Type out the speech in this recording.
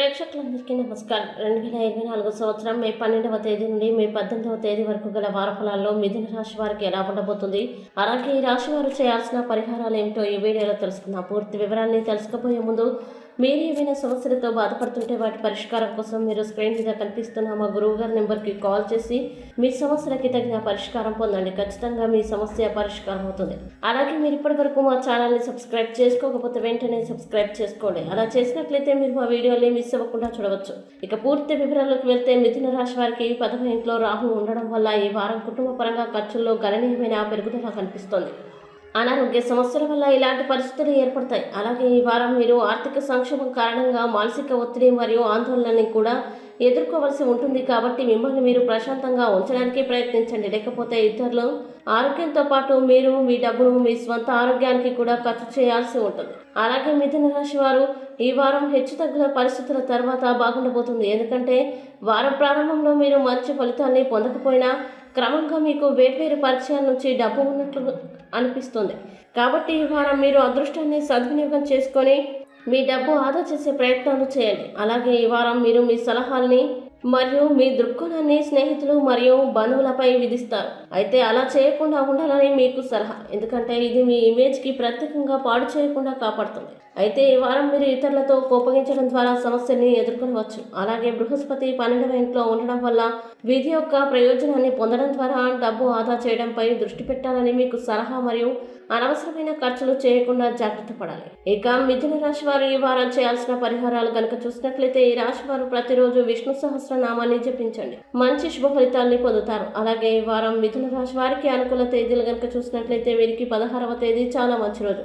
ప్రేక్షకులందరికీ నమస్కారం. రెండు వేల ఇరవై నాలుగు సంవత్సరం మే పన్నెండవ తేదీ నుండి మే పద్దెనిమిదవ తేదీ వరకు గల వారఫలాల్లో మిథున రాశి వారికి ఎలా ఉండబోతుంది? అలాగే ఈ రాశి వారు చేయాల్సిన పరిహారాలు ఏమిటో ఈ వీడియోలో తెలుసుకుందాం. పూర్తి వివరాన్ని తెలుసుకోబోయే ముందు మీరు ఏమైనా సమస్యలతో బాధపడుతుంటే వాటి పరిష్కారం కోసం మీరు స్క్రీన్ మీద కనిపిస్తున్న మా గురువు గారి నెంబర్కి కాల్ చేసి మీ సమస్యలకి తగిన పరిష్కారం పొందండి. ఖచ్చితంగా మీ సమస్య పరిష్కారం అవుతుంది. అలాగే మీరు ఇప్పటి వరకు మా ఛానల్ని సబ్స్క్రైబ్ చేసుకోకపోతే వెంటనే సబ్స్క్రైబ్ చేసుకోండి. అలా చేసినట్లయితే మీరు మా వీడియోని మిస్ అవ్వకుండా చూడవచ్చు. ఇక పూర్తి వివరాల్లోకి వెళ్తే మిథున రాశి వారికి పదవ ఇంట్లో రాహు ఉండడం వల్ల ఈ వారం కుటుంబ పరంగా ఖర్చుల్లో గణనీయమైన పెరుగుదల కనిపిస్తోంది. అనారోగ్య సమస్యల వల్ల ఇలాంటి పరిస్థితులు ఏర్పడతాయి. అలాగే ఈ వారం మీరు ఆర్థిక సంక్షోభం కారణంగా మానసిక ఒత్తిడి మరియు ఆందోళనని కూడా ఎదుర్కోవలసి ఉంటుంది కాబట్టి మిమ్మల్ని మీరు ప్రశాంతంగా ఉంచడానికి ప్రయత్నించండి. లేకపోతే ఇతరులు ఆరోగ్యంతో పాటు మీరు మీ డబ్బును మీ స్వంత ఆరోగ్యానికి కూడా ఖర్చు చేయాల్సి ఉంటుంది. అలాగే మిథున రాశి వారు ఈ వారం హెచ్చుతగ్గుల పరిస్థితుల తర్వాత బాగుండబోతుంది. ఎందుకంటే వారం ప్రారంభంలో మీరు మంచి ఫలితాన్ని పొందకపోయినా క్రమంగా మీకు వేర్వేరు పరిచయాల నుంచి డబ్బు ఉన్నట్లు అనిపిస్తుంది. కాబట్టి ఈ వారం మీరు అదృష్టాన్ని సద్వినియోగం చేసుకొని మీ డబ్బు ఆదా చేసే ప్రయత్నాలు చేయండి. అలాగే ఈ వారం మీరు మీ సలహాల్ని మరియు మీ దృక్కోణాన్ని స్నేహితులు మరియు బంధువులపై విధిస్తారు. అయితే అలా చేయకుండా ఉండాలని మీకు సలహా. ఎందుకంటే ఇది మీ ఇమేజ్కి ప్రత్యేకంగా పాడు చేయకుండా కాపాడుతుంది. అయితే ఈ వారం మీరు ఇతరులతో కోపగించడం ద్వారా సమస్యని ఎదుర్కొనవచ్చు. అలాగే బృహస్పతి పన్నెండవ ఇంట్లో ఉండడం వల్ల విధి యొక్క ప్రయోజనాన్ని పొందడం ద్వారా డబ్బు ఆదా చేయడంపై దృష్టి పెట్టాలని మీకు సలహా మరియు అనవసరమైన ఖర్చులు చేయకుండా జాగ్రత్త పడాలి. ఇక మిథున రాశి వారు ఈ వారం చేయాల్సిన పరిహారాలు కనుక చూసినట్లయితే ఈ రాశి వారు ప్రతిరోజు విష్ణు సహస్రనామాన్ని జపించండి. మంచి శుభ ఫలితాల్ని పొందుతారు. అలాగే ఈ వారం మిథున రాశి వారికి అనుకూల తేదీలు కనుక చూసినట్లయితే వీరికి పదహారవ తేదీ చాలా మంచి రోజు.